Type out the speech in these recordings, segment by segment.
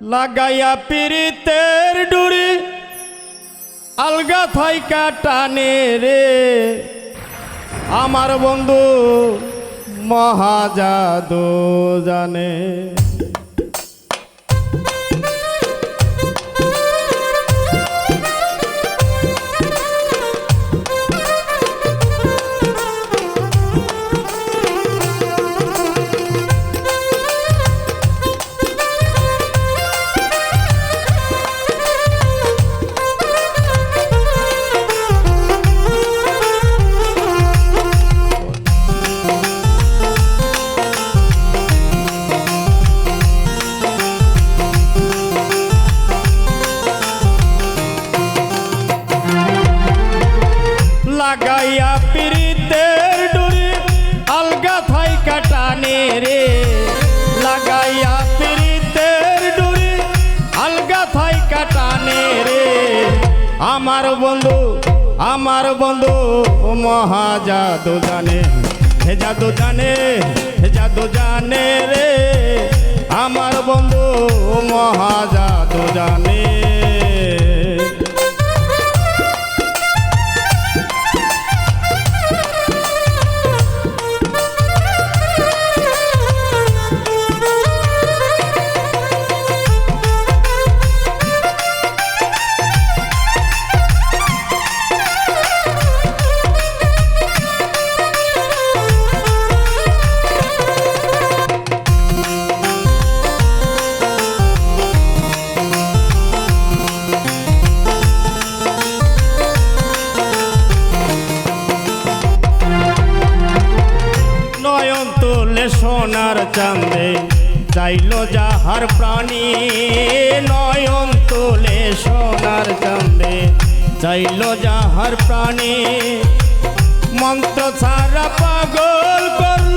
লাগাইয়া পিরিতের ডুরি আলগা থাইকা টানে রে। আমার বন্ধু মহাজাদু জানে। লাগাইয়া পিরিতের ডুরি আলগা থাইকা টানে রে। লাগাইয়া পিরিতের ডুরি আলগা থাইকা টানে রে। আমার বন্ধু আমার বন্ধু মহাজাদু জানে, হে জাদু জানে, হে জাদু জানে রে। আমার বন্ধু মহাজাদু জানে। সোনার চাঁদে চাইল যাহার প্রাণী নয়ন তোলে সোনার চাঁদে চাইল যাহার প্রাণী মন্ত্র ছাড়া পাগল করল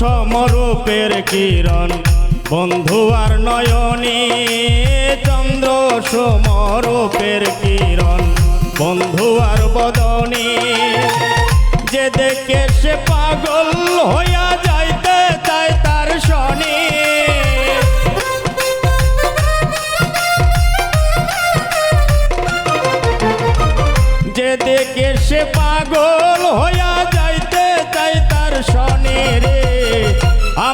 সমরূপের কিরণ, বন্ধু আর নয়নী, চন্দ্র সমরূপের কিরণ, বন্ধু আর বদনী। যে দেখে সে পাগল হইয়া যাইতে চায় তার শনি। যে দেখে সে পাগল হইয়া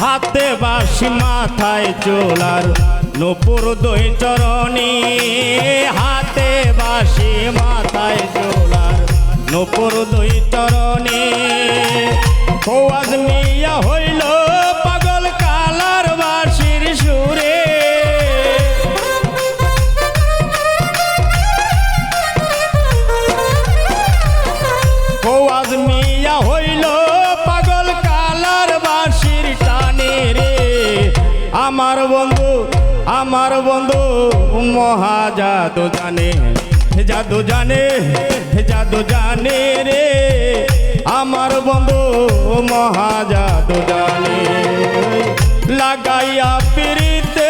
হাতে বাসি মাথায় চোলার নপুর দই চরণী। হাতে বাসি মাথায় চোলার নপুর দই চরণী। ফৌয়াজ আমার বন্ধু মহা জাদু জানে জাদু জানে জাদু জানে রে। আমার বন্ধু মহা জাদু জানে, লাগাইয়া পিরিতের